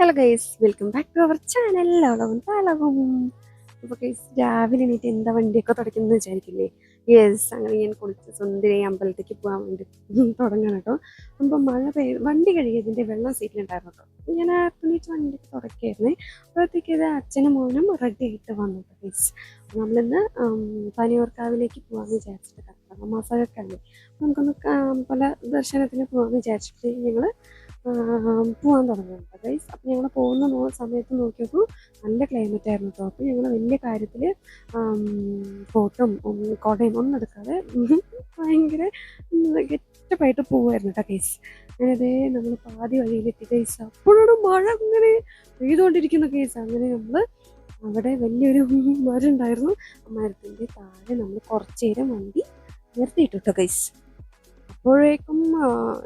Hello guys welcome back to our channel അളവും തളവും അപ്പോൾ ഗൈസ് രാവിലെ എണീറ്റ് എന്താ വണ്ടിയൊക്കെ തുടയ്ക്കുന്നത് വിചാരിക്കില്ലേ? യെസ് അങ്ങനെ ഞാൻ കുളിച്ച് സുന്ദരി അമ്പലത്തേക്ക് പോകാൻ വേണ്ടി തുടങ്ങണം കേട്ടോ. അപ്പോൾ മഴ പെയ്ത് വണ്ടി കഴുകിയതിന്റെ വെള്ളം സീറ്റിലുണ്ടായിരുന്നു കേട്ടോ. ഞാൻ തുണിച്ച് വണ്ടിയൊക്കെ തുടക്കായിരുന്നു അപ്പോഴത്തേക്ക് ഇത് അച്ഛനും മോനും റെഡി ആയിട്ട് വന്നു കേട്ടോ ഗൈസ് നമ്മളിന്ന് പനിയൂർക്കാവിലേക്ക് പോകാമെന്ന് വിചാരിച്ചിട്ട് കർക്കിടക മാസമൊക്കെ നമുക്കൊന്ന് പല ദർശനത്തിന് പോകാമെന്ന് വിചാരിച്ചിട്ട് ഞങ്ങൾ പോകാൻ തുടങ്ങിയിട്ടുണ്ട് ഗൈസ് അപ്പം ഞങ്ങൾ പോകുന്ന സമയത്ത് നോക്കിയപ്പോൾ നല്ല ക്ലൈമറ്റ് ആയിരുന്നു കേട്ടോ അപ്പോൾ ഞങ്ങൾ വലിയ കാര്യത്തിൽ കോട്ടും കുടയും ഒന്നും എടുക്കാതെ ഭയങ്കര ഗെറ്റപ്പായിട്ട് പോവായിരുന്നു കേട്ടോ ഗൈസ്. അങ്ങനതേ നമ്മൾ പാതി വഴിയിലെത്തി. ഗൈസ് അപ്പോഴാണ് മഴ അങ്ങനെ പെയ്തുകൊണ്ടിരിക്കുന്ന കേസ് അങ്ങനെ നമ്മൾ അവിടെ വലിയൊരു മരം ഉണ്ടായിരുന്നു ആ മരത്തിന്റെ താഴെ നമ്മൾ കുറച്ചു നേരം വണ്ടി നിർത്തിയിട്ടു കേട്ടോ ഗൈസ്. അപ്പോഴേക്കും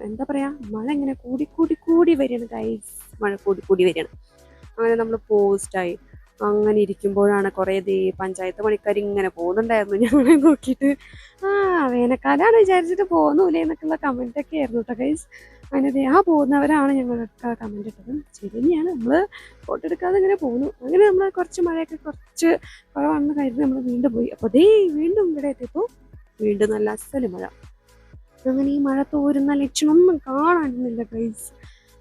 എന്താ പറയാ മഴ ഇങ്ങനെ കൂടി കൂടി കൂടി വരികയാണ് ഗൈസ് മഴ കൂടി കൂടി വരികയാണ്. അങ്ങനെ നമ്മൾ പോസ്റ്റായി അങ്ങനെ ഇരിക്കുമ്പോഴാണ് കുറേ ദേ പഞ്ചായത്ത് പണിക്കാർ ഇങ്ങനെ പോകുന്നുണ്ടായിരുന്നു. ഞങ്ങളെ നോക്കിയിട്ട് ആ വേനൽക്കാലാണ് വിചാരിച്ചിട്ട് പോകുന്നൂലേ എന്നൊക്കെയുള്ള കമന്റൊക്കെ ആയിരുന്നു കേട്ടോ ഗൈസ് അങ്ങനെ ആ പോകുന്നവരാണ് ഞങ്ങളൊക്കെ കമന്റ് ഇട്ടത്. ശരിയാണ് നമ്മൾ ഫോട്ടോ എടുക്കാതെ ഇങ്ങനെ പോകുന്നു. അങ്ങനെ നമ്മൾ കുറച്ച് മഴയൊക്കെ കുറച്ച് കുറവാണെന്ന് കരുതി നമ്മൾ വീണ്ടും പോയി. അപ്പോൾ ദേ വീണ്ടും ഇവിടെ എത്തിയപ്പോൾ വീണ്ടും നല്ല അസൽ മഴ. അങ്ങനെ ഈ മഴ തോരുന്ന ലക്ഷണമൊന്നും കാണാനൊന്നുമില്ല ഗൈസ്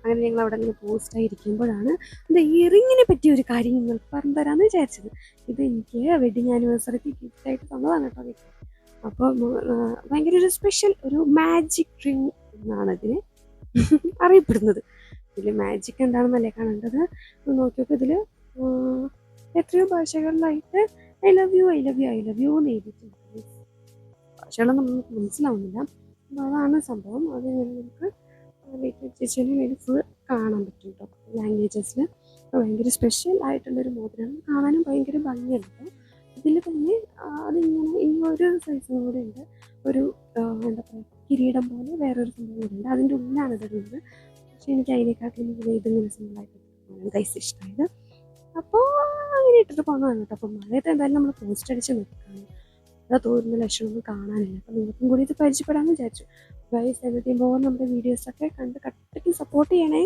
അങ്ങനെ ഞങ്ങൾ അവിടെ ഇങ്ങനെ പോസ്റ്റായിരിക്കുമ്പോഴാണ് ഇത് ഇയറിങ്ങിനെ പറ്റിയ ഒരു കാര്യം നിങ്ങൾ പറഞ്ഞു തരാമെന്ന് വിചാരിച്ചത്. ഇത് എനിക്ക് വെഡിങ് ആനിവേഴ്സറിക്ക് ഗിഫ്റ്റായിട്ട് തന്നതാണ് കേട്ടോ. അപ്പോൾ ഭയങ്കര ഒരു സ്പെഷ്യൽ ഒരു മാജിക് റിങ് എന്നാണ് ഇതിന് അറിയപ്പെടുന്നത്. ഇതിൽ മാജിക് എന്താണെന്നല്ലേ കാണേണ്ടത്? നോക്കിയപ്പോൾ ഇതിൽ എത്രയോ ഭാഷകളിലായിട്ട് I love you I love you I love you എന്ന് എഴുതിയിട്ടുണ്ട് ഭാഷകളൊന്നും നമുക്ക് മനസ്സിലാവുന്നില്ല. അപ്പോൾ അതാണ് സംഭവം. അത് നമുക്ക് ചേച്ചിയുടെ ഇത് ഫുൾ കാണാൻ പറ്റും കേട്ടോ ലാംഗ്വേജസിൽ ഭയങ്കര സ്പെഷ്യൽ ആയിട്ടുള്ളൊരു മോതിരമാണ് കാണാനും ഭയങ്കര ഭംഗിയുണ്ട് ഇതിൽ തന്നെ അതിങ്ങനെ ഈ ഒരു സൈസും കൂടെ ഉണ്ട്. ഒരു എന്താ പറയുക കിരീടം പോലെ വേറൊരു സംഭവം കൂടെ ഉണ്ട്. അതിന്റെ ഉള്ളിലാണ് ഉള്ളത് പക്ഷേ എനിക്ക് അതിനെക്കാട്ടിലും ഇത് ഇതിങ്ങനെ സിമ്പിളായിട്ട് ഗൈസ് ഇഷ്ടമായത്. അപ്പോൾ അങ്ങനെ ഇട്ടിട്ട് പോകുന്നതാണ് കേട്ടോ അപ്പോൾ മഴയത്ത് എന്തായാലും നമ്മൾ പോസ്റ്റ് അടിച്ച് നിൽക്കുകയാണ് അത് തോന്നുന്ന ലക്ഷണമൊന്നും കാണാനില്ല. അപ്പം നിങ്ങൾക്കും കൂടി ഇത് പരിചയപ്പെടാമെന്ന് വിചാരിച്ചു. ഗൈസ് എന്നിട്ട് പോകുമ്പോൾ നമ്മുടെ വീഡിയോസൊക്കെ കണ്ട് കട്ടയ്ക്ക് സപ്പോർട്ട് ചെയ്യണേ.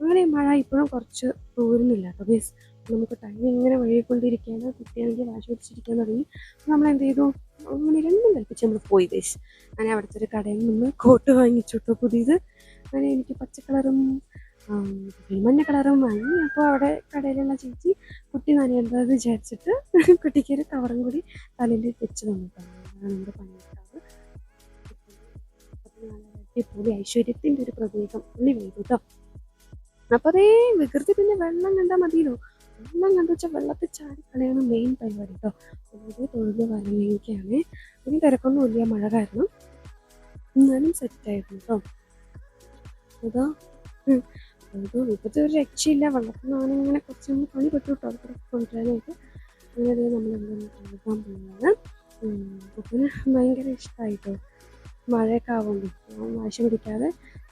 അങ്ങനെ മഴ ഇപ്പോഴും കുറച്ച് തോരുന്നില്ല അപ്പോൾ ഗൈസ് നമുക്ക് ടൈം ഇങ്ങനെ വഴികൊണ്ടിരിക്കുകയാണ് കുട്ടിയാണെങ്കിൽ വാശി പിടിച്ചിരിക്കാൻ തുടങ്ങി. നമ്മൾ എന്ത് ചെയ്തു? അങ്ങനെ രണ്ടും കൽപ്പിച്ച് നമ്മൾ പോയി ഗൈസ് അങ്ങനെ അവിടുത്തെ ഒരു കടയിൽ നിന്ന് കോട്ട് വാങ്ങിച്ചു കേട്ടോ പുതിയത്. അങ്ങനെ എനിക്ക് പച്ചക്കളറും മഞ്ഞ കളറും വാങ്ങി. അപ്പോൾ അവിടെ കടയിലുള്ള ചേച്ചി കുട്ടി നനയേണ്ടത് വിചാരിച്ചിട്ട് കുട്ടിക്ക് ഒരു കവറും കൂടി തലയിൽ വെച്ച് തന്നിട്ടുണ്ട്. നമ്മുടെ പണിയെടുക്കാറ്. അടിപൊളി ഐശ്വര്യത്തിന്റെ ഒരു പ്രതീകം പുള്ളി വീട് കേട്ടോ. അപ്പോൾ അതേ വികൃതി പിന്നെ വെള്ളം കണ്ടാൽ മതിയല്ലോ. വെള്ളം കണ്ടു വെച്ചാൽ വെള്ളത്തിൽ ചാടി കളയാണ് മെയിൻ പരിപാടി കേട്ടോ. വളരെ തൊഴിൽ വരണമെങ്കിലാണ് ഇനി തിരക്കൊന്നുമില്ല മഴ കാരണം. എന്നാലും സെറ്റായിരുന്നു കേട്ടോ. അതാ അത് ഇപ്പോഴത്തെ ഒരു രക്ഷയില്ല. വളർത്തുന്ന ഞാനിങ്ങനെ കുറച്ച് നമ്മൾ പണി പെട്ടു അതൊക്കെ കൊണ്ടുവരാനായിട്ട്. അങ്ങനെ അതിന് നമ്മൾ എന്തെങ്കിലും കൊടുക്കാൻ പോകുന്നത് കുക്കിന് ഭയങ്കര ഇഷ്ടമായിട്ടോ മഴയൊക്കെ ആവുമ്പോൾ വാശി പിടിക്കാതെ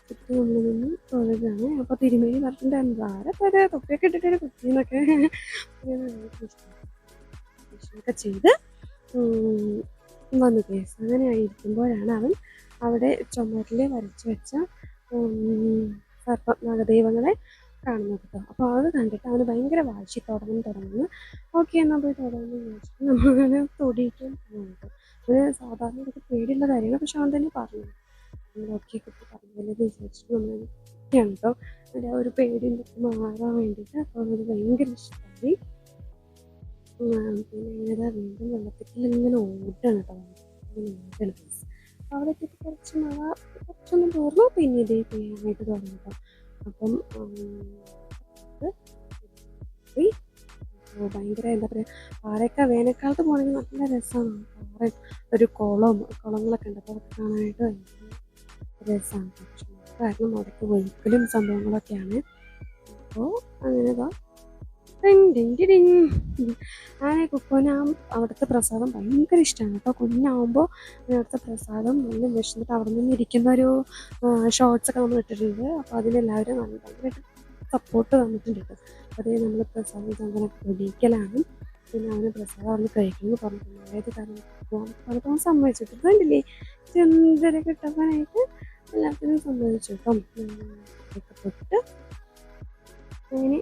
ചുറ്റും നമ്മൾ നിന്ന് തൊഴിലാണ് അപ്പോൾ തിരുമേനി പറഞ്ഞിട്ടുണ്ടായിരുന്നു ആരെ പേരെ തൊപ്പിയൊക്കെ ഇട്ടിട്ട് കുട്ടീന്നൊക്കെ ഒക്കെ ചെയ്ത് വന്നു. കേസ് അങ്ങനെ ആയിരിക്കുമ്പോഴാണ് അവൻ അവിടെ ചുമരിൽ വരച്ചു വെച്ച ഉം, സർപ്പ നാഗദൈവങ്ങളെ കാണുന്നത് കേട്ടോ. അപ്പോൾ അത് കണ്ടിട്ട് അവന് ഭയങ്കര വാശി തുടങ്ങും തുടങ്ങുന്നു ഓക്കെ എന്നാൽ പോയി തുടങ്ങുന്നു ചോദിച്ചിട്ട് നമ്മളങ്ങനെ തൊടിയിക്കാൻ പോകുന്നുണ്ട് അവന് സാധാരണ ഒരു പേടിയുള്ള കാര്യമാണ് പക്ഷെ അവൻ തന്നെ പറഞ്ഞു. ഓക്കെ കുട്ടി പറഞ്ഞല്ലോ വിചാരിച്ചിട്ട് നമ്മൾ കേട്ടോ. അതിന്റെ ഒരു പേടി മാറാൻ വേണ്ടിയിട്ട് അപ്പോൾ അവന് ഭയങ്കര ഇഷ്ടമായി. പിന്നെ ഇങ്ങനെ വീണ്ടും വെള്ളത്തിൽ ഇങ്ങനെ ഓടണം കേട്ടോ ഓടാണ് അവിടെ എത്തിയിട്ട് കുറച്ച് മഴ കുറച്ചൊന്ന് തോർന്നു. പിന്നെ ഇതേ പെയ്യാനായിട്ട് തുടങ്ങി കേട്ടോ. അപ്പം ഭയങ്കര എന്താ പറയുക പാറയൊക്കെ വേനൽക്കാലത്ത് പോകണമെങ്കിൽ നല്ല രസമാണ്. പാറ ഒരു കുളം കുളങ്ങളൊക്കെ ഉണ്ട്. അപ്പോൾ അതൊക്കെ കാണാനായിട്ട് ഭയങ്കര രസമാണ്. കാരണം അവിടേക്ക് ഒഴുക്കലും സംഭവങ്ങളൊക്കെയാണ്. അപ്പോൾ അങ്ങനെ അങ്ങനെ കുക്കോന് അവിടുത്തെ പ്രസാദം ഭയങ്കര ഇഷ്ടമാണ് അപ്പോൾ കുഞ്ഞാവുമ്പോൾ അവിടുത്തെ പ്രസാദം നല്ല വിശന്നിട്ട് അവിടെ നിന്ന് ഇരിക്കുന്ന ഒരു ഷോർട്സ് ഒക്കെ നമ്മൾ ഇട്ടിട്ടുണ്ട്. അപ്പോൾ അതിനെല്ലാവരും നല്ല ഭയങ്കരമായിട്ട് സപ്പോർട്ട് തന്നിട്ടുണ്ട് കേട്ടോ. അതേ നമ്മൾ പ്രസാദം അങ്ങനെ പൊടിക്കലാണ് പിന്നെ അവന് പ്രസാദം അവിടെ കഴിക്കുന്നു പറഞ്ഞിട്ടുണ്ട്. അതായത് കാരണം പലപ്പോഴും സമ്മതിച്ചിട്ട്. കണ്ടില്ലേ? ചെന്തര കിട്ടാനായിട്ട് എല്ലാത്തിനും സമ്മതിച്ചു കേട്ടോ. അങ്ങനെ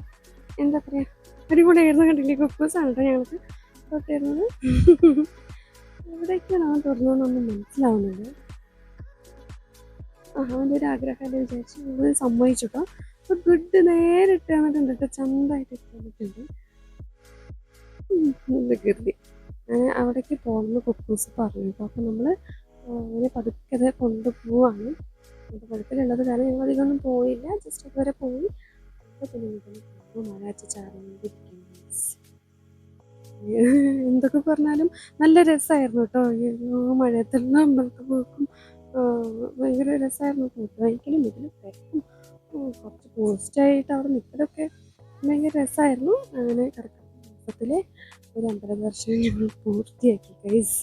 എന്താ പറയാ? അടിപൊളിയായിരുന്നു കണ്ടില്ലേ കുക്കൂസാണ് കേട്ടോ ഞങ്ങൾക്ക്. തൊട്ടിരുന്നത് എവിടേക്കാണ് അവൻ തുറന്നതെന്നൊന്നും മനസ്സിലാവുന്നില്ല. ആ അവന്റെ ഒരു ആഗ്രഹമായിട്ട് വിചാരിച്ചു നമ്മൾ സമ്മതിച്ചു കേട്ടോ അപ്പൊ ഗുഡ് നേരെ ഇട്ട് തന്നിട്ടുണ്ട് കേട്ടോ. ചന്തായിട്ട് ഇട്ട് തന്നിട്ടുണ്ട് അവിടേക്ക് പോകുന്ന കുക്കൂസ് പറഞ്ഞു. കേട്ടോ അപ്പം നമ്മൾ അങ്ങനെ പതുക്കെ അത് കൊണ്ടുപോവാണ്. അപ്പോൾ പതുക്കലുള്ളത് കാരണം ഞങ്ങൾ അധികമൊന്നും പോയില്ല. ജസ്റ്റ് അതുവരെ പോയി. അപ്പോൾ പിന്നെ ഇങ്ങനെ ചാറിയിരിക്കുന്നത് എന്തൊക്കെ പറഞ്ഞാലും നല്ല രസമായിരുന്നു കേട്ടോ. അയ്യോ മഴയത്തെല്ലാം അമ്പലത്തിൽ പോക്കും. ഭയങ്കര രസമായിരുന്നു ഫോട്ടോ വാങ്ങിക്കലും ഇതിൽ തിരക്കും. കുറച്ച് പോസ്റ്റായിട്ട് അവിടെ നിൽക്കലൊക്കെ ഭയങ്കര രസമായിരുന്നു. അങ്ങനെ കറക്റ്റ് മാസത്തിലെ ഒരു അമ്പല ദർശനം ഞങ്ങൾ പൂർത്തിയാക്കി കൈസ്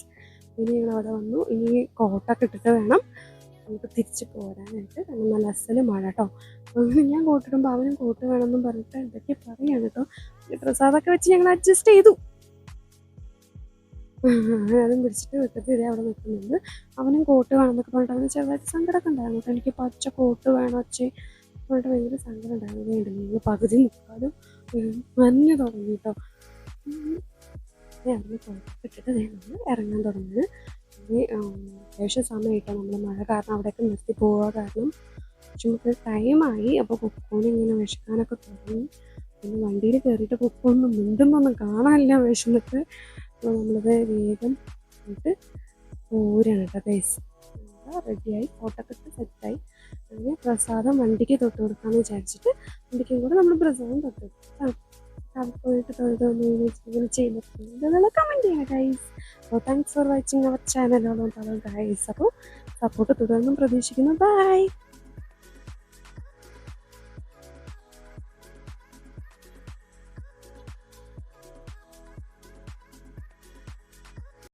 ഇനി ഞങ്ങൾ അവിടെ വന്നു. ഇനി കോട്ടൊക്കെ ഇട്ടിട്ട് വേണം. നമുക്ക് തിരിച്ച് പോരാനായിട്ട് കാരണം നല്ല അസൽ മഴ കേട്ടോ അങ്ങനെ ഞാൻ കോട്ടിടുമ്പോൾ അവനും കോട്ട് വേണമെന്നും പറഞ്ഞിട്ട് എന്തൊക്കെ പറയാണ് കേട്ടോ പ്രസാദൊക്കെ വെച്ച് ഞങ്ങൾ അഡ്ജസ്റ്റ് ചെയ്തു. അതും പിടിച്ചിട്ട് വെക്കത്തി ഇതേ അവിടെ നിൽക്കുന്നുണ്ട്. അവനും കോട്ട് വേണമെന്നൊക്കെ പറഞ്ഞിട്ട് അവന് ചെറുതായിട്ട് സങ്കടമൊക്കെ ഉണ്ടായിരുന്നു. കേട്ടോ എനിക്ക് പച്ച കോട്ട് വേണം അച്ഛൻ പറഞ്ഞിട്ട് ഭയങ്കര സങ്കടം ഉണ്ടായിരുന്നു. നിങ്ങൾ പകുതി നിൽക്കാനും മഞ്ഞ് തുടങ്ങി കേട്ടോ ഉം. കോട്ടിട്ടിട്ട് നമ്മൾ ഇറങ്ങാൻ തുടങ്ങുന്നത് ഇനി അത്യാവശ്യം സമയമായിട്ടോ നമ്മൾ മഴ കാരണം അവിടെയൊക്കെ നിർത്തി പോവുക കാരണം പക്ഷെ നമുക്ക് ടൈമായി അപ്പോൾ കുക്കോന് ഇങ്ങനെ വിശക്കാനൊക്കെ തുടങ്ങി. പിന്നെ വണ്ടിയിൽ കയറിയിട്ട് കുക്കൊന്നും മിണ്ടുന്നൊന്നും കാണാനില്ല വിശന്നിട്ട് അപ്പോൾ നമ്മളത് വേഗം ഇട്ട് പോരാണ് കേട്ടോ ഗൈസ് റെഡിയായി ഫോട്ടോക്കെ ഇട്ട് സെറ്റായി അങ്ങനെ പ്രസാദം വണ്ടിക്ക് തൊട്ട് കൊടുക്കാമെന്ന് വിചാരിച്ചിട്ട് വണ്ടിക്കും കൂടെ നമ്മൾ പ്രസാദം തൊട്ട് കൊടുക്കാം. പോയിട്ട് തൊഴുതൊന്നും ഇങ്ങനെ ചെയ്യുന്നത് കമന്റ് ചെയ്യണം ഗൈസ് അപ്പോൾ thanks for watching our channel ഓളം ഗൈസ് അപ്പോൾ സപ്പോർട്ട് തുടർന്നും പ്രതീക്ഷിക്കുന്നു. ബൈ